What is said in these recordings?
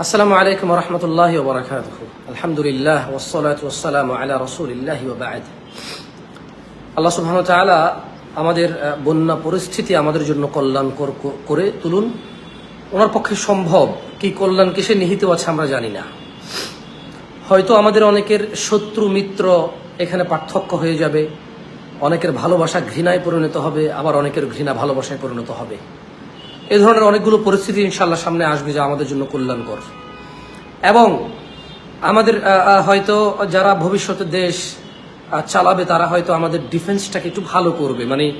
আসসালামু আলাইকুম রহমতুল্লাহ ওবরাকাত আলহামদুলিল্লাহ ওসলাত ওসালাম আলা রসুলিল্লাহ বাদ। আল্লাহ সুবহান তাআলা আমাদের বন্যা পরিস্থিতি আমাদের জন্য কল্যাণকর করে তুলুন। ওনার পক্ষে সম্ভব কি কল্যাণ কিসে নিহিত আছে আমরা জানি না। হয়তো আমাদের অনেকের শত্রু মিত্র এখানে পার্থক্য হয়ে যাবে, অনেকের ভালোবাসা ঘৃণায় পরিণত হবে, আবার অনেকের ঘৃণা ভালোবাসায় পরিণত হবে। এই ধরনের অনেকগুলো পরিস্থিতি ইনশাল্লাহ সামনে আসবে যা আমাদের জন্য কল্যাণকর। এবং আমাদের হয়তো যারা ভবিষ্যতে দেশ চালাবে, তারা হয়তো আমাদের ডিফেন্সটাকে একটু ভালো করবে। মানে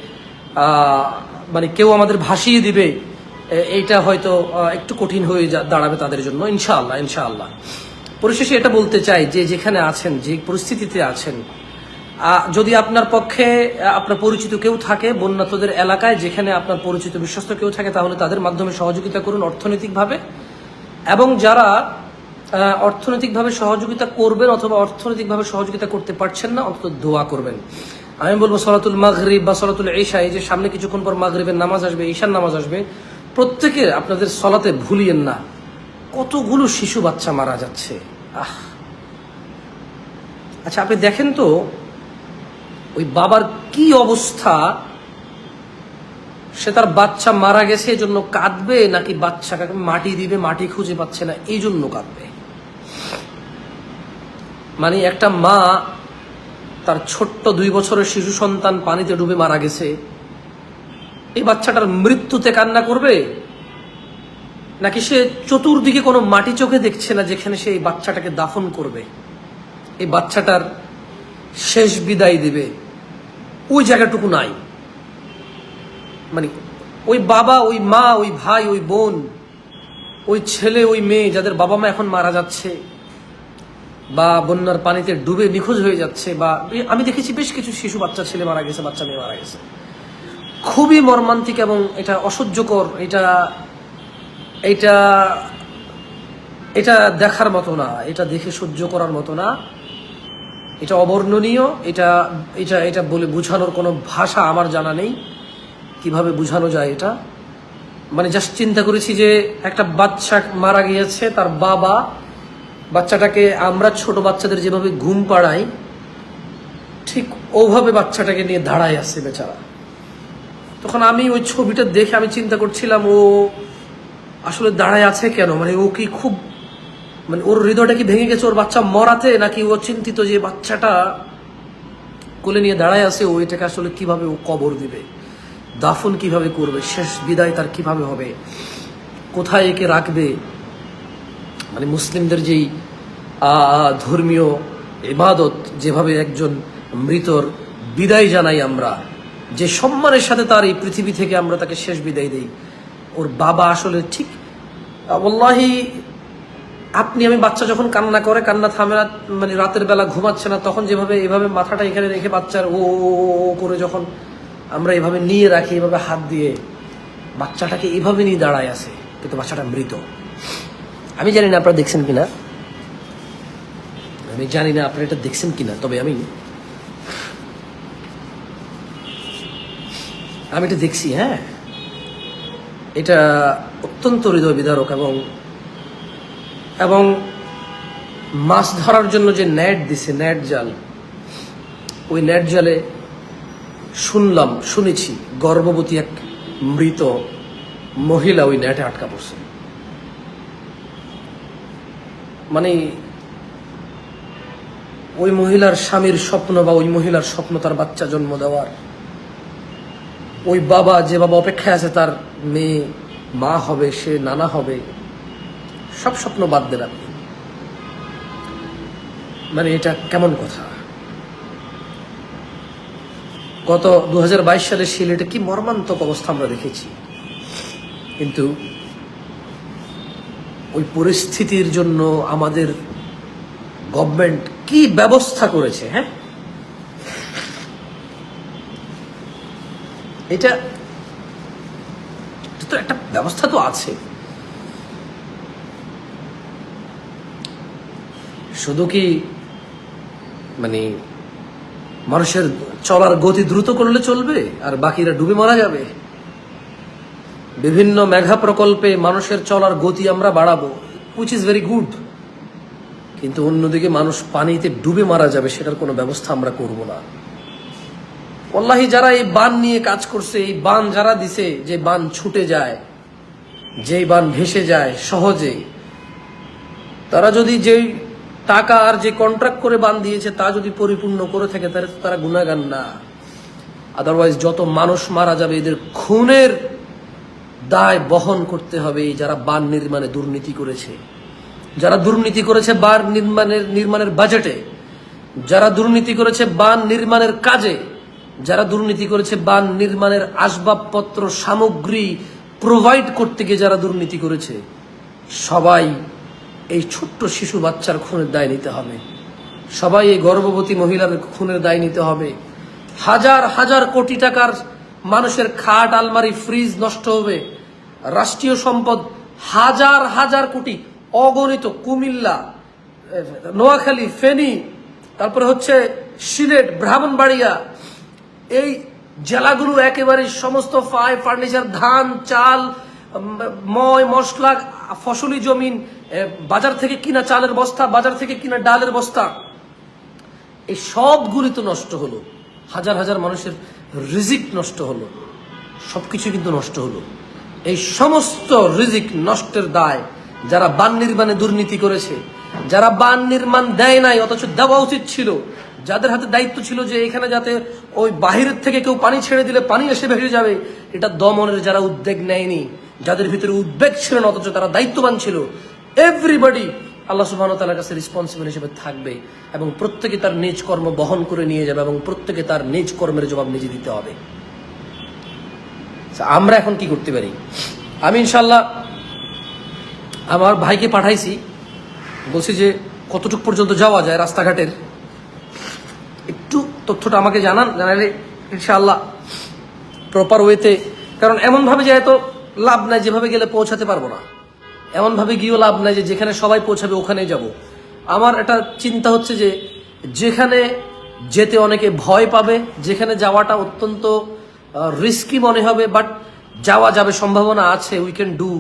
মানে কেউ আমাদের ভাসিয়ে দিবে, এ- এইটা হয়তো একটু কঠিন হয়ে দাঁড়াবে তাদের জন্য, ইনশাআল্লাহ ইনশাআল্লাহ। পরিশেষে এটা বলতে চাই যে, যেখানে আছেন, যে পরিস্থিতিতে আছেন যদি আপনার পক্ষে আপনার পরিচিত কেউ থাকে বন্যাতদের এলাকায়, যেখানে আপনার পরিচিত বিশ্বস্ত কেউ থাকে, তাহলে তাদের মাধ্যমে সহযোগিতা করুন অর্থনৈতিকভাবে। এবং যারা অর্থনৈতিকভাবে সহযোগিতা করবেন অথবা অর্থনৈতিকভাবে সহযোগিতা করতে পারছেন না, অন্তত দোয়া করবেন। আমি বলব সলাতুল মাগরিব বা সলাতুল ঈশা, এই যে সামনে কিছুক্ষণ পর মাগরিবের নামাজ আসবে, ঈশার নামাজ আসবে, প্রত্যেকে আপনাদের সলাতে ভুলিয়েন না। কতগুলো শিশু বাচ্চা মারা যাচ্ছে। আহ! আচ্ছা আপনি দেখেন তো ওই বাবার কি অবস্থা? সে তার বাচ্চা মারা গেছে এই জন্য কাঁদবে নাকি বাচ্চাকে মাটি দিবে, মাটি খুঁজে পাচ্ছে না এই জন্য কাঁদবে? মানে একটা মা তার ছোট্ট দুই বছরের শিশু সন্তান পানিতে ডুবে মারা গেছে, এই বাচ্চাটার মৃত্যুতে কান্না করবে? নাকি সে চতুর্দিকে কোনো মাটি চোখে দেখছে না, যেখানে সে এই বাচ্চাটাকে দাফন করবে? এই বাচ্চাটার শেষ বিদায় দিবে? ওই জায়গাটুকু নাই। মানে ওই বাবা, ওই মা, ওই ভাই, ওই বোন, ওই ছেলে, ওই মেয়ে যাদের বাবা মা এখন মারা যাচ্ছে বা বন্যার পানিতে ডুবে নিখোঁজ হয়ে যাচ্ছে বা আমি দেখেছি বেশ কিছু শিশু বাচ্চা, ছেলে মারা গেছে, বাচ্চা মেয়ে মারা গেছে। খুবই মর্মান্তিক এবং এটা অসহ্যকর, এটা এটা এটা দেখার মতো না, এটা দেখে সহ্য করার মতো না। এটা অবর্ণনীয়, এটা এটা এটা বলে বোঝানোর কোনো ভাষা আমার জানা নেই। কীভাবে বোঝানো যায় এটা? মানে জাস্ট চিন্তা করেছি যে একটা বাচ্চা মারা গিয়েছে, তার বাবা বাচ্চাটাকে আমরা ছোট বাচ্চাদের যেভাবে ঘুম পাড়াই, ঠিক ওভাবে বাচ্চাটাকে নিয়ে দাঁড়ায় আছে বেচারা। তখন আমি ওই ছবিটা দেখে আমি চিন্তা করছিলাম, ও আসলে দাঁড়ায় আছে কেন? মানে ও কি খুব মানে ওর হৃদয়টা কি ভেঙে গেছে? ওর বাচ্চা মরাতে নাকি ও চিন্তিত যে বাচ্চাটা কোলে নিয়ে দাঁড়ায় আছে, ও এটাকে আসলে কীভাবে ও কবর দিবে? দাফন কীভাবে করবে? শেষ বিদায় তার কীভাবে হবে? কোথায় একে রাখবে? মানে মুসলিমদের যেই ধর্মীয় ইবাদত, যেভাবে একজন মৃতর বিদায় জানাই আমরা, যে সম্মানের সাথে তার এই পৃথিবী থেকে আমরা তাকে শেষ বিদায় দিই। ওর বাবা আসলে ঠিক ওল্লাহি আপনি, আমি বাচ্চা যখন কান্না করে, কান্না থামে না মানে রাতের বেলা ঘুমাচ্ছে না, তখন যেভাবে, এভাবে মাথাটা এখানে রেখে বাচ্চার ও করে যখন আমরা এভাবে নিয়ে রাখি, এভাবে হাত দিয়ে, বাচ্চাটাকে এভাবে নিয়ে দাঁড়ায় আছে, কিন্তু বাচ্চাটা মৃত। আমি জানি না আপনারা দেখছেন কিনা। আমি জানি না আপনারা এটা দেখছেন কিনা, তবে আমি আমি এটা দেখছি হ্যাঁ। এটা অত্যন্ত হৃদয় বিদারক এবং এবং মাছ ধরার জন্য যে নেট দিছে, নেট জাল, ওই নেট জালে শুনলাম, শুনেছি, গর্ভবতী এক মৃত মহিলা ওই নেটে আটকা পড়ছে। মানে ওই মহিলার স্বামীর স্বপ্ন বা ওই মহিলার স্বপ্ন তার বাচ্চা জন্ম দেওয়ার, ওই বাবা যে বাবা অপেক্ষায় আছে তার মেয়ে, মা হবে, সে নানা হবে সব স্বপ্ন বাদ দেন আপনি। মানে এটা কেমন কথা? গত দু হাজার বাইশ সালে সিলেটে কি মর্মান্তক অবস্থা আমরা দেখেছি? কিন্তু ওই পরিস্থিতির জন্য আমাদের গভর্নমেন্ট কি ব্যবস্থা করেছে হ্যাঁ? এটা তো একটা ব্যবস্থা তো আছে। শুধু কি মানে মানুষের চলার গতি দ্রুত করলে চলবে, আর বাকিরা ডুবে মারা যাবে? বিভিন্ন মেঘা প্রকল্পে মানুষের চলার গতি আমরা বাড়াবো উইচ ইজ ভেরি গুড কিন্তু অন্যদিকে মানুষ পানিতে ডুবে মারা যাবে, সেটার কোনো ব্যবস্থা আমরা করব না। ওল্লাহি যারা এই বান নিয়ে কাজ করছে, এই বান যারা দিছে, যে বান ছুটে যায়, যেই বান ভেসে যায় সহজে তারা যদি যেই টাকা আর যে কন্ট্রাক্ট করে বান দিয়েছে, তা যদি পরিপূর্ণ করে থাকে, তাহলে তারা গুণাগান না। আদারওয়াইজ যত মানুষ মারা যাবে, এদের খুনের দায় বহন করতে হবে যারা বান নির্মাণে দুর্নীতি করেছে। যারা দুর্নীতি করেছে বান নির্মাণের নির্মাণের বাজেটে যারা দুর্নীতি করেছে বান নির্মাণের কাজে, যারা দুর্নীতি করেছে বান নির্মাণের আসবাবপত্র, সামগ্রী প্রোভাইড করতে গিয়ে যারা দুর্নীতি করেছে, সবাই এই ছোট্ট শিশু বাচ্চার খুনের দায় নিতে হবে। সবাই এই গর্ভবতী মহিলার খুনের দায় নিতে হবে। হাজার হাজার কোটি টাকার মানুষের খাট, আলমারি, ফ্রিজ নষ্ট হবে। রাষ্ট্রীয় সম্পদ হাজার হাজার কোটি অগণিত কুমিল্লা, নোয়াখালী, ফেনী, তারপরে হচ্ছে সিলেট, ব্রাহ্মণবাড়িয়া, এই জেলাগুলোর একেবারে সমস্ত ফাই ফার্নিচার, ধান, চাল ময় মশলা, ফসলি জমিন বাজার থেকে কিনা চালের বস্তা, বাজার থেকে কিনা ডালের বস্তা, এই সবগুলি তো নষ্ট হলো। হাজার হাজার মানুষের রিজিক নষ্ট হলো। সবকিছু কিন্তু নষ্ট হলো। এই সমস্ত রিজিক নষ্টের দায় যারা বান নির্মাণে দুর্নীতি করেছে, যারা বান নির্মাণ দেয় নাই, অথচ দেওয়া উচিত ছিল, যাদের হাতে দায়িত্ব ছিল যে এখানে যাতে ওই বাহিরের থেকে কেউ পানি ছেড়ে দিলে পানি এসে ভেসে যাবে, এটা দমনের যারা উদ্যোগ নেয়নি যাদের ভিতরে উদ্বেগ ছিল না, অথচ তারা দায়িত্ববান ছিল এভরিবডি আল্লাহ সুবাহ তালার কাছে রেসপন্সিবল হিসেবে থাকবে এবং প্রত্যেকে তার নিজ কর্ম বহন করে নিয়ে যাবে এবং প্রত্যেকে তার নিজ কর্মের জবাব নিজে দিতে হবে। আমরা এখন কি করতে পারি? আমি ইনশাল্লাহ আমার ভাইকে পাঠাইছি, বলছি যে কতটুক পর্যন্ত যাওয়া যায় রাস্তাঘাটের? একটু তথ্যটা আমাকে জানান, জানালে ইনশাআল্লাহ প্রপার ওয়েতে কারণ এমনভাবে যায় তো লাভ নাই যেভাবে গেলে পৌঁছাতে পারব না। এমনভাবে গিয়েও লাভ নাই যে যেখানে সবাই পৌঁছাবে ওখানেই যাব। আমার একটা চিন্তা হচ্ছে যে যেখানে যেতে অনেকে ভয় পাবে, যেখানে যাওয়াটা অত্যন্ত রিস্কি মনে হবে বাট যাওয়া যাবে সম্ভাবনা আছে উই ক্যান ডু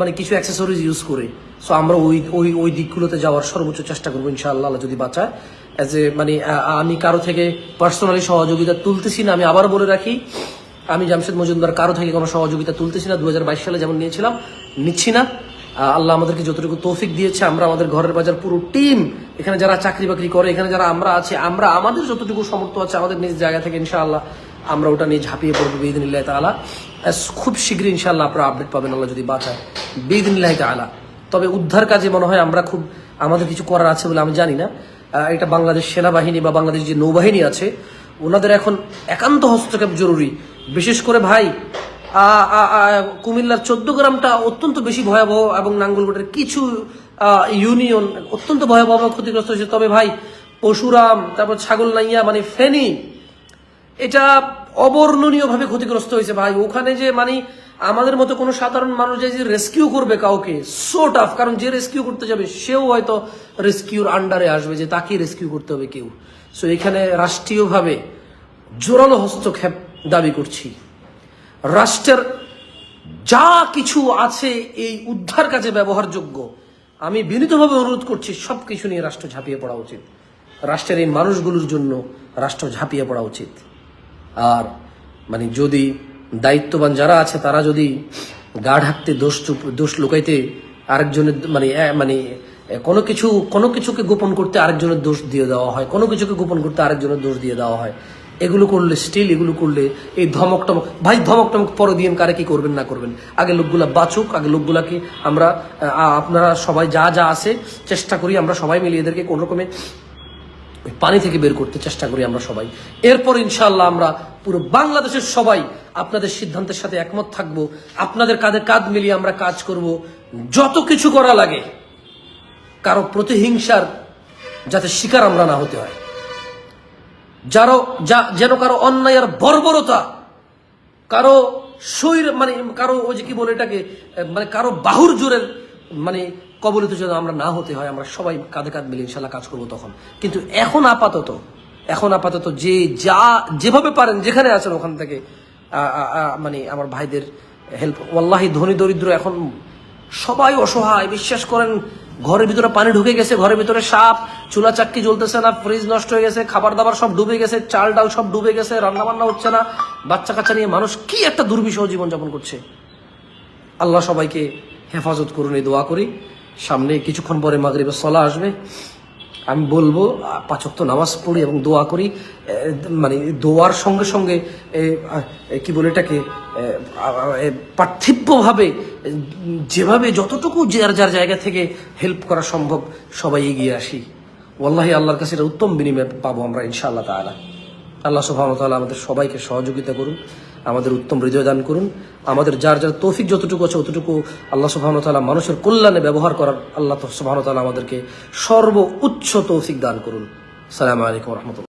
মানে কিছু অ্যাক্সেসরিজ ইউজ করে। সো আমরা ওই ওই ওই দিকগুলোতে যাওয়ার সর্বোচ্চ চেষ্টা করব ইনশাআল্লাহ যদি বাঁচায়। অ্যাজ এ মানে আমি কারও থেকে পার্সোনালি সহযোগিতা তুলতেছি না, আমি আবার বলে রাখি আমি জামশেদ মজুমদার কারও থেকে কোনো সহযোগিতা তুলতেছি না। দু সালে যেমন নিয়েছিলাম, নিচ্ছি না। আল্লাহ আমাদেরকে যতটুকু তৌফিক দিয়েছে, আমরা আমাদের ঘরের বাজার পুরো টিম, এখানে যারা চাকরি বাকরি করে, এখানে যারা আমরা আছি, আমরা আমাদের যতটুকু সমর্থ আছে আমাদের নিজ জায়গা থেকে ইনশাআল্লাহ আমরা ওটা নিয়ে ঝাঁপিয়ে পড়ব বিদিনিল্লাহ তালা খুব শীঘ্রই ইনশাআল্লাহ আপনারা আপডেট পাবেন, আল্লাহ যদি বাঁচায়। বিদিনিল্লাহ তালা তবে উদ্ধার কাজে মনে হয় আমরা খুব, আমাদের কিছু করার আছে বলে আমি জানি না। এটা বাংলাদেশ সেনাবাহিনী বা বাংলাদেশ যে নৌবাহিনী আছে ওনাদের এখন একান্ত হস্তক্ষেপ জরুরি। বিশেষ করে ভাই কুমিল্লার চোদ্দ গ্রামটা অত্যন্ত বেশি ভয়াবহ এবং নাঙ্গলকোটের কিছু ইউনিয়ন অত্যন্ত ভয়াবহ ক্ষতিগ্রস্ত হয়েছে। তবে ভাই পশুরাম তারপর ছাগল নাইয়া মানে ফেনী, এটা অবর্ণনীয়ভাবে ক্ষতিগ্রস্ত হয়েছে ভাই। ওখানে যে মানে আমাদের মতো কোনো সাধারণ মানুষ যে রেস্কিউ করবে কাউকে সো টাফ কারণ যে রেস্কিউ করতে যাবে, সেও হয়তো রেস্কিউর আন্ডারে আসবে যে তাকে রেস্কিউ করতে হবে কেউ। সো এখানে রাষ্ট্রীয়ভাবে জোরালো হস্তক্ষেপ দাবি করছি। রাষ্ট্রের যা কিছু আছে এই উদ্ধার কাজে ব্যবহারযোগ্য, আমি বিনীতভাবে অনুরোধ করছি সব কিছু নিয়ে রাষ্ট্র ঝাঁপিয়ে পড়া উচিত। রাষ্ট্রের এই মানুষগুলোর জন্য রাষ্ট্র ঝাঁপিয়ে পড়া উচিত। আর মানে যদি দায়িত্ববান যারা আছে, তারা যদি গা ঢাকতে দোষ দোষ লুকাইতে আরেকজনের মানে মানে কোনো কিছু, কোনো কিছুকে গোপন করতে আরেকজনের দোষ দিয়ে দেওয়া হয়, কোনো কিছুকে গোপন করতে আরেকজনের দোষ দিয়ে দেওয়া হয়। এগুলো করলে স্টিল এগুলো করলে এই ধমক টমক ভাই, ধমক টমক পরে দিয়ে কারে কি করবেন না করবেন? আগে লোকগুলা বাঁচুক, আগে লোকগুলাকে আমরা আপনারা সবাই যা যা আছে চেষ্টা করি আমরা সবাই মিলে এদেরকে কোনো রকমে পানি থেকে বের করতে চেষ্টা করি আমরা সবাই। এরপর ইনশাল্লাহ আমরা পুরো বাংলাদেশের সবাই আপনাদের সিদ্ধান্তের সাথে একমত থাকব। আপনাদের কাঁধে কাঁধ মিলিয়ে আমরা কাজ করব। যত কিছু করা লাগে কারও প্রতিহিংসার যাতে শিকার আমরা না হতে হয়। যারো, যা, যেন কারও অন্যায় আর বর্বরতা, কারও শরীর মানে কারও ওই যে কি বলে এটাকে মানে কারও বাহুর জোরের মানে কবলিত যেন আমরা না হতে হয়, আমরা সবাই কাঁধে কাঁধ মিলে ইনশাল্লাহ কাজ করব তখন। কিন্তু এখন আপাতত এখন আপাতত যে, যা, যেভাবে পারেন, যেখানে আছেন ওখান থেকে মানে আমার ভাইদের হেল্প। ওয়াল্লাহি ধনী দরিদ্র এখন সবাই অসহায়, বিশ্বাস করেন ঘরের ভিতরে পানি ঢুকে গেছে ঘরের ভিতরে সাপ চুলা চাক্কি জ্বলতেছে না ফ্রিজ নষ্ট হয়ে গেছে খাবার দাবার সব ডুবে গেছে চাল ডাল সব ডুবে গেছে রান্না বান্না হচ্ছে না। বাচ্চা কাচ্চা নিয়ে মানুষ কি একটা দুর্বিষহ জীবনযাপন করছে। আল্লাহ সবাইকে হেফাজত করুন এই দোয়া করি। সামনে কিছুক্ষণ পরে মাগরিবের সলা আসবে। আমি বলব আহ, পাঁচক তো নামাজ পড়ি এবং দোয়া করি। মানে দোয়ার সঙ্গে সঙ্গে কি বলে এটাকে পার্থিব্যভাবে যেভাবে যতটুকু যার যার জায়গা থেকে হেল্প করা সম্ভব, সবাই এগিয়ে আসি। ওয়াল্লাহি আল্লাহর কাছে এটা উত্তম বিনিময় পাবো আমরা, ইনশাআল্লাহ তাআলা। আল্লাহ ওয়া আমাদের সবাইকে সহযোগিতা করুন, আমাদের উত্তম হৃদয় দান করুন, আমাদের যার যার তৌফিক যতটুকু আছে অতটুকু আল্লাহ ওয়া মানুষের কল্যাণে ব্যবহার করার আল্লাহ তাআলা আমাদেরকে সর্বোচ্চ তৌফিক দান করুন। সালামু আলাইকুম রহমতুল্লাহ।